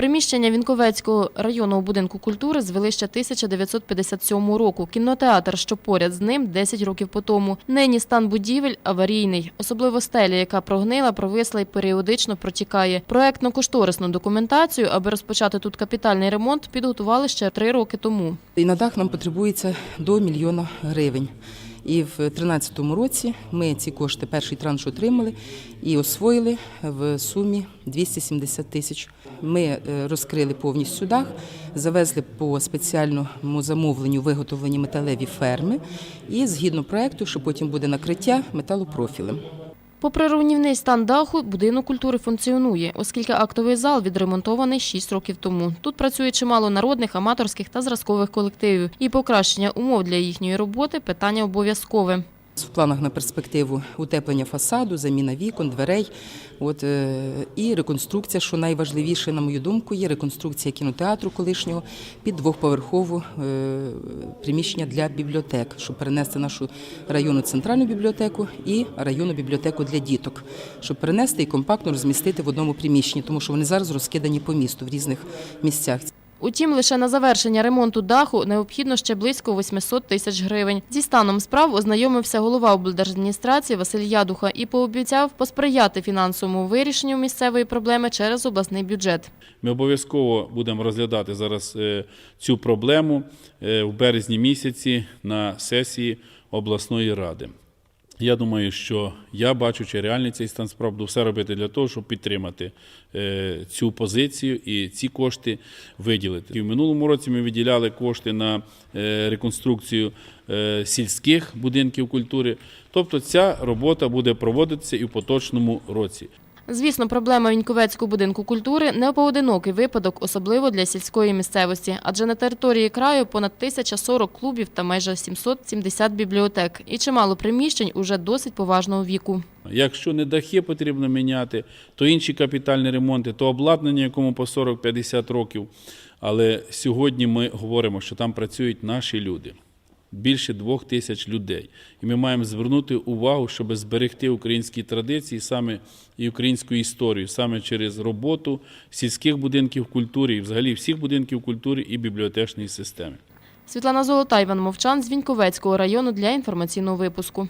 Приміщення Вінковецького районного будинку культури звели ще 1957 року. Кінотеатр, що поряд з ним, 10 років по тому. Нині стан будівель аварійний. Особливо стеля, яка прогнила, провисла і періодично протікає. Проектно-кошторисну документацію, аби розпочати тут капітальний ремонт, підготували ще три роки тому. І на дах нам потребується до мільйона гривень. І в 2013 році ми ці кошти перший транш отримали і освоїли в сумі 270 тисяч. Ми е, розкрили повністю дах, завезли по спеціальному замовленню виготовлені металеві ферми і згідно проекту, що потім буде накриття металопрофілем. Попри руйнівний стан даху, будинок культури функціонує, оскільки актовий зал відремонтований 6 років тому. Тут працює чимало народних, аматорських та зразкових колективів. І покращення умов для їхньої роботи питання обов'язкове. В планах на перспективу утеплення фасаду, заміна вікон, дверей. От, е, і реконструкція, що найважливіше, на мою думку, є реконструкція кінотеатру колишнього під двохповерхову е, приміщення для бібліотек, щоб перенести нашу районну центральну бібліотеку і районну бібліотеку для діток, щоб перенести і компактно розмістити в одному приміщенні, тому що вони зараз розкидані по місту в різних місцях. Утім, лише на завершення ремонту даху необхідно ще близько 800 тисяч гривень. Зі станом справ ознайомився голова облдержадміністрації Василь Ядуха і пообіцяв посприяти фінансовому вирішенню місцевої проблеми через обласний бюджет. Ми обов'язково будемо розглядати зараз е, цю проблему е, в березні місяці на сесії обласної ради. Я думаю, що я, бачучи реальний цей стан справ, буду все робити для того, щоб підтримати е, цю позицію і ці кошти виділити. І в минулому році ми виділяли кошти на е, реконструкцію е, сільських будинків культури. Тобто ця робота буде проводитися і в поточному році. Звісно, проблема Віньковецького будинку культури не поодинокий випадок, особливо для сільської місцевості, адже на території краю понад 1040 клубів та майже 770 бібліотек і чимало приміщень уже досить поважного віку. Якщо не дахи потрібно міняти, то інші капітальні ремонти, то обладнання, якому по 40-50 років. Але сьогодні ми говоримо, що там працюють наші люди. Більше двох тисяч людей. І ми маємо звернути увагу, щоб зберегти українські традиції, саме і українську історію, саме через роботу сільських будинків культури і взагалі всіх будинків культури і бібліотечної системи. Світлана Золота, Іван Мовчан з Віньковецького району для інформаційного випуску.